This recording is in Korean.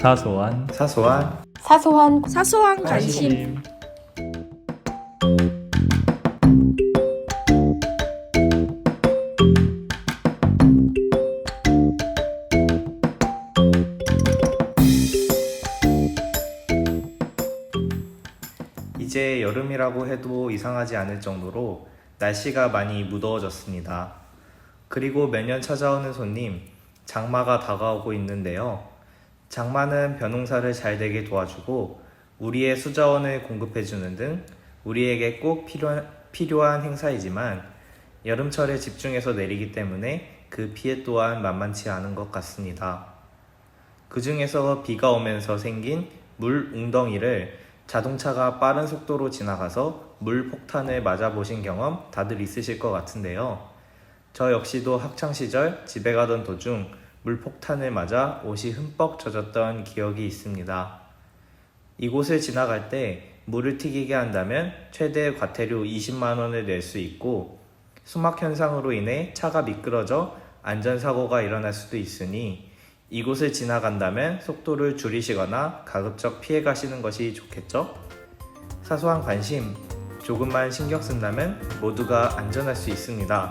사소한 사소한 사소한 사소한 관심. 이제 여름이라고 해도 이상하지 않을 정도로 날씨가 많이 무더워졌습니다. 그리고 매년 찾아오는 손님, 장마가 다가오고 있는데요. 장마는 벼농사를 잘 되게 도와주고 우리의 수자원을 공급해주는 등 우리에게 꼭 필요한, 필요한 행사이지만 여름철에 집중해서 내리기 때문에 그 피해 또한 만만치 않은 것 같습니다. 그 중에서 비가 오면서 생긴 물 웅덩이를 자동차가 빠른 속도로 지나가서 물 폭탄을 맞아보신 경험 다들 있으실 것 같은데요. 저 역시도 학창시절 집에 가던 도중 물 폭탄을 맞아 옷이 흠뻑 젖었던 기억이 있습니다. 이곳을 지나갈 때 물을 튀기게 한다면 최대 과태료 20만원을 낼 수 있고 수막 현상으로 인해 차가 미끄러져 안전사고가 일어날 수도 있으니 이곳을 지나간다면 속도를 줄이시거나 가급적 피해 가시는 것이 좋겠죠? 사소한 관심, 조금만 신경 쓴다면 모두가 안전할 수 있습니다.